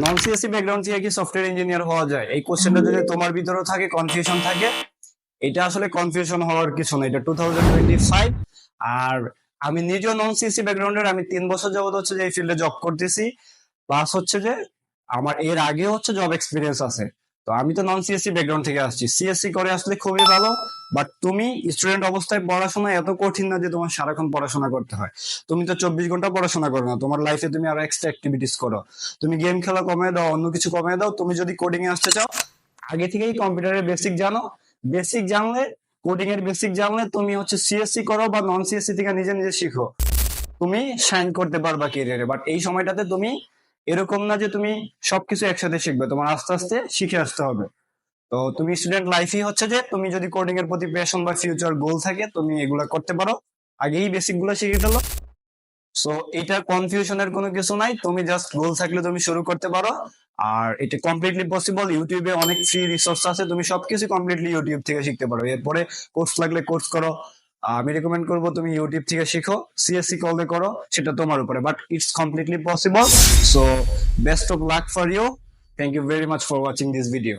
নন CSC background থেকে কি software engineer হওয়া যায়? এই কোশ্চেনটা যদি তোমার ভিতরেও থাকে কনফিউশন থাকে এটা আসলে কনফিউশন হওয়ার কিছু না। এটা টু থাউজেন্ড টোয়েন্টি ফাইভ আর আমি নিজেও নন সিএসসি ব্যাকগ্রাউন্ডের আমি তিন বছর যাবত হচ্ছে যে এই ফিল্ডে জব করতেছি। প্লাস হচ্ছে যে আমার এর আগে হচ্ছে জব এক্সপিরিয়েন্স আছে। তো আমি তো নন সিএসসি ব্যাকগ্রাউন্ড থেকে আসছি। সিএসসি করে আসলে খুবই ভালো বাট তুমি স্টুডেন্ট অবস্থায় পড়াশোনা এত কঠিন না যে তোমার সারাক্ষণ পড়াশোনা করতে হয়। তুমি তো চব্বিশ ঘণ্টা পড়াশোনা করো না, তোমার লাইফে তুমি আরও এক্সট্রা অ্যাক্টিভিটিস করো। তুমি গেম খেলা কমিয়ে দাও, অন্য কিছু কমিয়ে দাও, তুমি যদি কোডিং এ আসতে চাও, আগে থেকেই কম্পিউটারের বেসিক জানো। বেসিক জানলে কোডিং এর বেসিক জানলে তুমি হচ্ছে সিএসসি করো বা নন সিএসসি থেকে নিজে নিজে শিখো। তুমি শাইন করতে পারবা কেরিয়ারে বাট এই সময়টাতে তুমি এরকম না যে তুমি সবকিছু একসাথে শিখবে, তোমার আস্তে আস্তে শিখে আসতে হবে। তো তুমি স্টুডেন্ট লাইফই হচ্ছে যে, তুমি যদি কোডিং এর প্রতি প্যাশন বা ফিউচার গোল থাকে, তুমি এগুলা করতে পারো। আগেই বেসিকগুলো শিখে ফেলো। সো এটা কনফিউশনের কোনো কিছু নাই। তুমি জাস্ট গোল থাকলে তুমি শুরু করতে পারো। আর এটা কমপ্লিটলি পসিবল ইউটিউবে অনেক ফ্রি রিসোর্স আছে। তুমি সবকিছু কমপ্লিটলি ইউটিউব থেকে শিখতে পারো। এরপরে কোর্স লাগলে কোর্স করো। আমি রেকমেন্ড করব তুমি ইউটিউব থেকে শিখো সিএসসি কল দিয়ে করো, সেটা তোমার উপরে but it's completely possible so best of luck for you thank you very much for watching this video